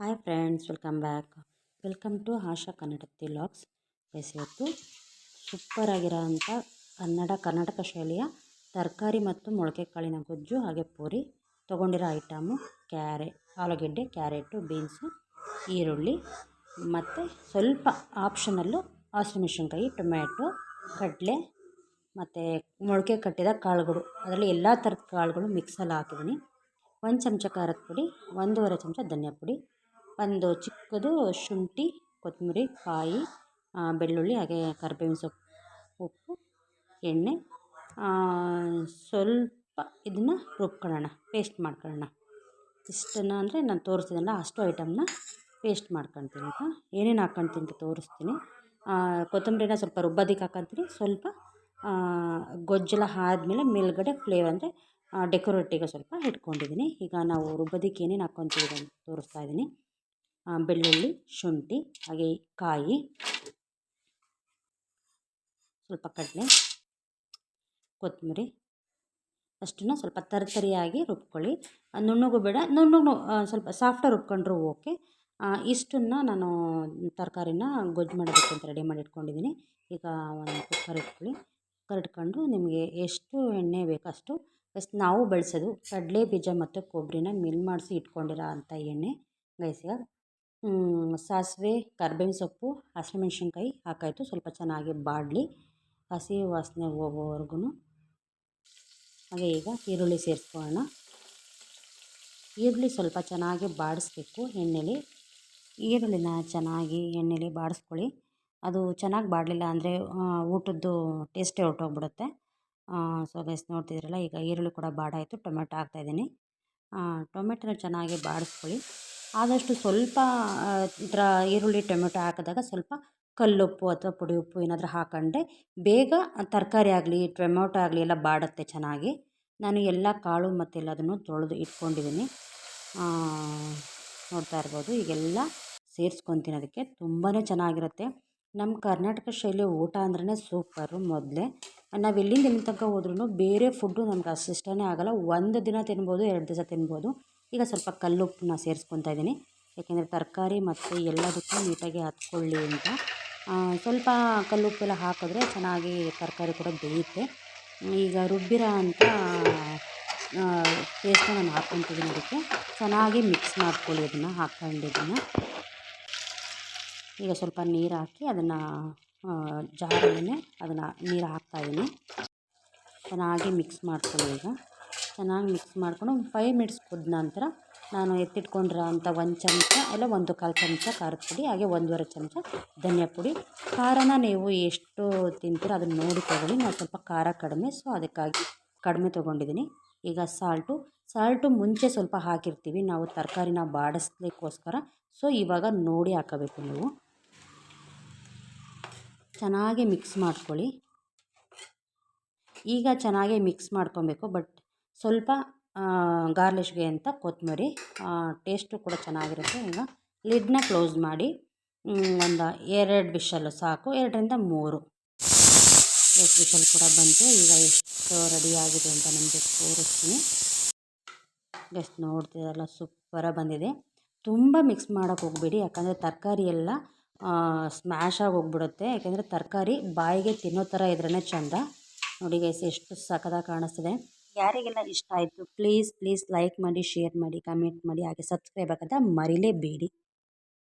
Hi friends, welcome back. Welcome to Asha Kannadathi logs guys ಇವತ್ತು super ಆಗಿರೋಂಥ ಕನ್ನಡ, ಕರ್ನಾಟಕ ಶೈಲಿಯ ತರಕಾರಿ ಮತ್ತು ಮೊಳಕೆ ಕಾಳಿನ ಗೊಜ್ಜು ಹಾಗೆ ಪೂರಿ. ತೊಗೊಂಡಿರೋ ಐಟಮು ಕ್ಯಾರೆ, ಆಲೂಗೆಡ್ಡೆ, ಕ್ಯಾರೆಟು, ಬೀನ್ಸು, ಈರುಳ್ಳಿ ಮತ್ತು ಸ್ವಲ್ಪ ಆಪ್ಷನಲ್ಲು ಹಸಿಮೆಣಸಿನ್ಕಾಯಿ ಟೊಮ್ಯಾಟೊ, ಕಡಲೆ ಮತ್ತು ಮೊಳಕೆ ಕಟ್ಟಿದ ಕಾಳುಗಳು. ಅದರಲ್ಲಿ ಎಲ್ಲ ಥರದ ಕಾಳುಗಳು ಮಿಕ್ಸಲ್ಲಿ ಹಾಕಿದ್ದೀನಿ. ಒಂದು ಚಮಚ ಖಾರದ ಪುಡಿ, ಒಂದೂವರೆ ಚಮಚ ಧನಿಯಾ ಪುಡಿ ಒಂದು ಚಿಕ್ಕದು ಶುಂಠಿ, ಕೊತ್ತಂಬರಿ, ಕಾಯಿ ಬೆಳ್ಳುಳ್ಳಿ, ಹಾಗೆ ಕರ್ಬೇವಿನ ಸೊಪ್ಪು, ಉಪ್ಪು, ಎಣ್ಣೆ ಸ್ವಲ್ಪ ಇದನ್ನು ರುಬ್ಕೊಳ್ಳೋಣ, ಪೇಸ್ಟ್ ಮಾಡ್ಕೊಳ್ಳೋಣ. ಇಷ್ಟನ್ನು ಅಂದರೆ ನಾನು ತೋರಿಸ್ತೀನಲ್ಲ ಅಷ್ಟು ಐಟಮ್ನ ಪೇಸ್ಟ್ ಮಾಡ್ಕೊಳ್ತೀನಿ ಈಗ ಏನೇನು ಹಾಕ್ಕೊಳ್ತೀನಿ ಅಂತ ತೋರಿಸ್ತೀನಿ. ಕೊತ್ತಂಬರಿನ ಸ್ವಲ್ಪ ರುಬ್ಬೋದಕ್ಕೆ ಹಾಕೊಂತೀನಿ. ಸ್ವಲ್ಪ ಗೊಜ್ಜಲ ಆದಮೇಲೆ ಮೇಲುಗಡೆ ಫ್ಲೇವರ್ ಅಂದರೆ ಡೆಕೋರೇಟಿಗೆ ಸ್ವಲ್ಪ ಇಟ್ಕೊಂಡಿದ್ದೀನಿ. ಈಗ ನಾವು ರುಬ್ಬೋದಕ್ಕೆ ಏನೇನು ಹಾಕ್ಕೊತೀವಿ ಅಂತ ತೋರಿಸ್ತಾ ಇದ್ದೀನಿ. ಬೆಳ್ಳುಳ್ಳಿ, ಶುಂಠಿ, ಹಾಗೆ ಕಾಯಿ, ಸ್ವಲ್ಪ ಕಡಲೆ, ಕೊತ್ತಂಬರಿ, ಅಷ್ಟನ್ನು ಸ್ವಲ್ಪ ತರಿತರಿಯಾಗಿ ರುಬ್ಕೊಳ್ಳಿ. ನುಣ್ಣಗೂ ಬೇಡ ನುಣ್ಣಗೂ ಸ್ವಲ್ಪ ಸಾಫ್ಟಾಗಿ ರುಬ್ಕೊಂಡ್ರು ಓಕೆ ಇಷ್ಟನ್ನು ನಾನು ತರಕಾರಿನ ಗೊಜ್ಜು ಮಾಡೋದಕ್ಕೆ ಅಂತ ರೆಡಿ ಮಾಡಿ ಇಟ್ಕೊಂಡಿದ್ದೀನಿ. ಈಗ ಒಂದು ಕುಕ್ಕರ್ ಇಟ್ಕೊಳ್ಳಿ. ಕುಕ್ಕರ್ ಇಟ್ಕೊಂಡು ನಿಮಗೆ ಎಷ್ಟು ಎಣ್ಣೆ ಬೇಕು ಅಷ್ಟು ಫಸ್ಟ್ ನಾವು ಬಳಸೋದು ಕಡಲೆ ಬೀಜ ಮತ್ತು ಕೊಬ್ಬರಿನ ಮಿಲ್ ಮಾಡಿಸಿ ಇಟ್ಕೊಂಡಿರೋ ಅಂಥ ಎಣ್ಣೆ. ಗೈಸಿಗೆ ಸಾಸಿವೆ, ಕರ್ಬೇವಿನ ಸೊಪ್ಪು, ಹಸಿಮೆಣ್ಸಿನ್ಕಾಯಿ, ಹಾಕಾಯಿತು. ಸ್ವಲ್ಪ ಚೆನ್ನಾಗಿ ಬಾಡಲಿ. ಹಸಿ ವಾಸನೆ ಹೋಗೋವರೆಗೂ ಹಾಗೆ ಈಗ ಈರುಳ್ಳಿ ಸೇರಿಸ್ಕೊಳ್ಳೋಣ. ಈರುಳ್ಳಿ ಸ್ವಲ್ಪ ಚೆನ್ನಾಗಿ ಬಾಡಿಸ್ಬೇಕು ಎಣ್ಣೆಲಿ. ಈರುಳ್ಳಿನ ಚೆನ್ನಾಗಿ ಎಣ್ಣೆಲಿ ಬಾಡಿಸ್ಕೊಳ್ಳಿ. ಅದು ಚೆನ್ನಾಗಿ ಬಾಡಲಿಲ್ಲ ಅಂದರೆ ಊಟದ್ದು ಟೇಸ್ಟೇ ಹೊರ್ಟೋಗ್ಬಿಡುತ್ತೆ. ಸೊ, ಗೈಸ್ ನೋಡ್ತಿದ್ರಲ್ಲ ಈಗ ಈರುಳ್ಳಿ ಕೂಡ ಬಾಡಾಯಿತು, ಟೊಮೆಟೊ ಹಾಕ್ತಾಯಿದ್ದೀನಿ ಟೊಮೆಟೊನ ಚೆನ್ನಾಗಿ ಬಾಡಿಸ್ಕೊಳ್ಳಿ. ಆದಷ್ಟು ಸ್ವಲ್ಪ ಇದರ ಈರುಳ್ಳಿ, ಟೊಮೆಟೊ ಹಾಕಿದಾಗ ಸ್ವಲ್ಪ ಕಲ್ಲುಪ್ಪು ಅಥವಾ ಪುಡಿ ಉಪ್ಪು ಏನಾದರೂ ಹಾಕೊಂಡ್ರೆ ಬೇಗ ತರಕಾರಿ ಆಗಲಿ, ಟೊಮೆಟೊ ಆಗಲಿ ಎಲ್ಲ ಬಾಡುತ್ತೆ ಚೆನ್ನಾಗಿ. ನಾನು ಎಲ್ಲ ಕಾಳು ಮತ್ತು ಎಲ್ಲದನ್ನು ತೊಳೆದು ಇಟ್ಕೊಂಡಿದ್ದೀನಿ. ನೋಡ್ತಾ ಇರ್ಬೋದು. ಈಗೆಲ್ಲ ಸೇರಿಸ್ಕೊತೀನಿ ಅದಕ್ಕೆ ತುಂಬಾ ಚೆನ್ನಾಗಿರುತ್ತೆ. ನಮ್ಮ ಕರ್ನಾಟಕ ಶೈಲಿ ಊಟ ಅಂದ್ರೆ ಸೂಪರು ಮೊದಲೇ. ನಾವು ಎಲ್ಲಿಂದ ಎಲ್ಲಿ ತನಕ ಹೋದ್ರೂ ಬೇರೆ ಫುಡ್ಡು ನಮ್ಗೆ ಅಷ್ಟು ಆಗಲ್ಲ ಆಗೋಲ್ಲ. ಒಂದು ದಿನ ತಿನ್ಬೋದು, ಎರಡು ದಿವಸ ತಿನ್ಬೋದು. ಈಗ ಸ್ವಲ್ಪ ಕಲ್ಲುಪ್ಪನ್ನ ಸೇರಿಸ್ಕೊತಾ ಇದ್ದೀನಿ. ಯಾಕೆಂದರೆ ತರಕಾರಿ ಮತ್ತು ಎಲ್ಲದಕ್ಕೂ ನೀಟಾಗಿ ಹತ್ಕೊಳ್ಳಿ ಅಂತ. ಸ್ವಲ್ಪ ಕಲ್ಲುಪ್ಪೆಲ್ಲ ಹಾಕಿದ್ರೆ ಚೆನ್ನಾಗಿ ತರಕಾರಿ ಕೂಡ ಬೇಯುತ್ತೆ. ಈಗ ರುಬ್ಬಿರೋ ಅಂಥ ಪೇಸ್ಟನ್ನ ನಾನು ಹಾಕ್ಕೊತಿದ್ದೀನಿ ಅದಕ್ಕೆ. ಚೆನ್ನಾಗಿ ಮಿಕ್ಸ್ ಮಾಡ್ಕೊಳ್ಳಿ ಅದನ್ನು ಹಾಕ್ಕೊಂಡಿದ್ದನ್ನು ಈಗ ಸ್ವಲ್ಪ ನೀರು ಹಾಕಿ ಅದನ್ನು ಜಾರಲ್ಲೇ ಅದನ್ನು ನೀರು ಹಾಕ್ತಾಯಿದ್ದೀನಿ ಚೆನ್ನಾಗಿ ಮಿಕ್ಸ್ ಮಾಡ್ಕೊಳ್ಳಿ ಈಗ. ಚೆನ್ನಾಗಿ ಮಿಕ್ಸ್ ಮಾಡಿಕೊಂಡು ಒಂದು ಫೈವ್ ಮಿನಿಟ್ಸ್ ಕುದ್ದ ನಂತರ ನಾನು ಎತ್ತಿಟ್ಕೊಂಡಿರೋ ಅಂಥ ಒಂದು ಚಮಚ ಇಲ್ಲ ಒಂದು ಕಾಲು ಚಮಚ ಖಾರದ ಪುಡಿ, ಹಾಗೆ ಒಂದೂವರೆ ಚಮಚ ಧನಿಯಾ ಪುಡಿ. ಖಾರನ ನೀವು ಎಷ್ಟು ತಿಂತೀರೋ ಅದನ್ನು ನೋಡಿ ತೊಗೊಳ್ಳಿ. ನಾನು ಸ್ವಲ್ಪ ಖಾರ ಕಡಿಮೆ ಸೊ ಅದಕ್ಕಾಗಿ ಕಡಿಮೆ ತೊಗೊಂಡಿದ್ದೀನಿ. ಈಗ ಸಾಲ್ಟು ಸಾಲ್ಟು ಮುಂಚೆ ಸ್ವಲ್ಪ ಹಾಕಿರ್ತೀವಿ. ನಾವು ತರಕಾರಿನ ಬಾಡಿಸ್ಲಿಕ್ಕೋಸ್ಕರ ಸೊ ಇವಾಗ ನೋಡಿ ಹಾಕಬೇಕು ನೀವು. ಚೆನ್ನಾಗಿ ಮಿಕ್ಸ್ ಮಾಡ್ಕೊಳ್ಳಿ. ಈಗ ಚೆನ್ನಾಗಿ ಮಿಕ್ಸ್ ಮಾಡ್ಕೊಬೇಕು ಬಟ್ ಸ್ವಲ್ಪ ಗಾರ್ಲಿಶ್ಗೆ ಅಂತ ಕೊತ್ತಂಬರಿ ಟೇಸ್ಟು ಕೂಡ ಚೆನ್ನಾಗಿರುತ್ತೆ. ಈಗ ಲಿಡ್ನ ಕ್ಲೋಸ್ ಮಾಡಿ ಒಂದು ಎರಡು ವಿಷಲ್ಲು ಸಾಕು. ಎರಡರಿಂದ ಮೂರು ಎಷ್ಟು ವಿಷಲ್ ಕೂಡ ಬಂತು. ಈಗ ಎಷ್ಟು ರೆಡಿಯಾಗಿದೆ ಅಂತ ನಿಮಗೆ ತೋರಿಸ್ತೀನಿ. ಎಷ್ಟು ನೋಡ್ತಿರಲ್ಲ ಸೂಪರಾಗಿ ಬಂದಿದೆ. ತುಂಬ ಮಿಕ್ಸ್ ಮಾಡೋಕ್ಕೆ ಹೋಗಬೇಡಿ. ಯಾಕಂದರೆ ತರಕಾರಿ ಎಲ್ಲ ಸ್ಮ್ಯಾಶಾಗಿ ಹೋಗ್ಬಿಡುತ್ತೆ. ಯಾಕೆಂದರೆ ತರಕಾರಿ ಬಾಯಿಗೆ ತಿನ್ನೋ ಥರ ಇದ್ರೇ ಚೆಂದ. ನೋಡಿ ಗೈಸ್ ಎಷ್ಟು ಸಖತ್ತಾಗಿ ಕಾಣಿಸ್ತಿದೆ. ಯಾರಿಗೆಲ್ಲ ಇಷ್ಟ ಆಯಿತು ಪ್ಲೀಸ್ ಪ್ಲೀಸ್ ಲೈಕ್ ಮಾಡಿ ಶೇರ್ ಮಾಡಿ ಕಮೆಂಟ್ ಮಾಡಿ, ಹಾಗೆ ಸಬ್ಸ್ಕ್ರೈಬ್ ಆಗೋದ ಮರಿಲೇಬೇಡಿ.